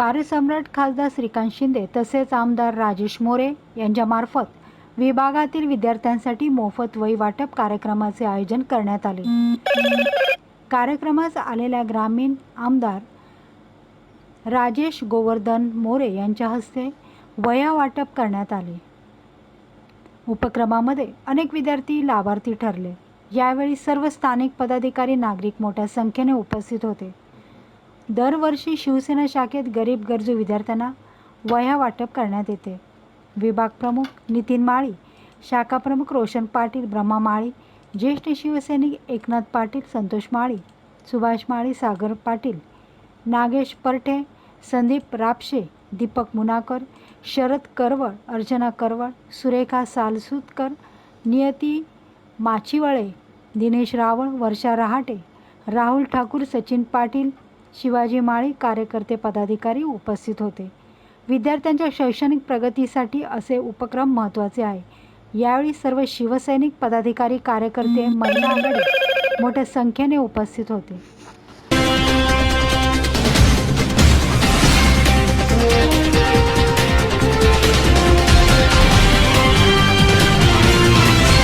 कार्यसम्राट खासदार श्रीकांत शिंदे तसेच आमदार राजेश मोरे यांच्यामार्फत विभागातील विद्यार्थ्यांसाठी मोफत वही वाटप कार्यक्रमाचे आयोजन करण्यात आले. कार्यक्रमास आलेल्या ग्रामीण आमदार राजेश गोवर्धन मोरे यांच्या हस्ते वह्या वाटप करण्यात आले. उपक्रमामध्ये अनेक विद्यार्थी लाभार्थी ठरले. यावेळी सर्व स्थानिक पदाधिकारी नागरिक मोठ्या संख्येने उपस्थित होते. दरवर्षी शिवसेना शाखेत गरीब गरजू विद्यार्थ्यांना वह्या वाटप करण्यात येते. विभाग प्रमुख नितीन माळी शाखा प्रमुख रोशन पाटील ब्रह्मा माळी ज्येष्ठ शिवसैनिक एकनाथ पाटील संतोष माळी सुभाष माळी सागर पाटील नागेश परठे संदीप रापशे दीपक मुनाकर शरद करवळ अर्चना करवळ सुरेखा सालसुतकर नियती माचिवळे दिनेश रावळ वर्षा रहाटे राहुल ठाकूर सचिन पाटील शिवाजी माळी कार्यकर्ते पदाधिकारी उपस्थित होते. विद्यार्थ्यांच्या शैक्षणिक प्रगतीसाठी असे उपक्रम महत्त्वाचे आहे. यावेळी सर्व शिवसैनिक पदाधिकारी कार्यकर्ते महिला आघाडी मोठ्या संख्येने उपस्थित होते.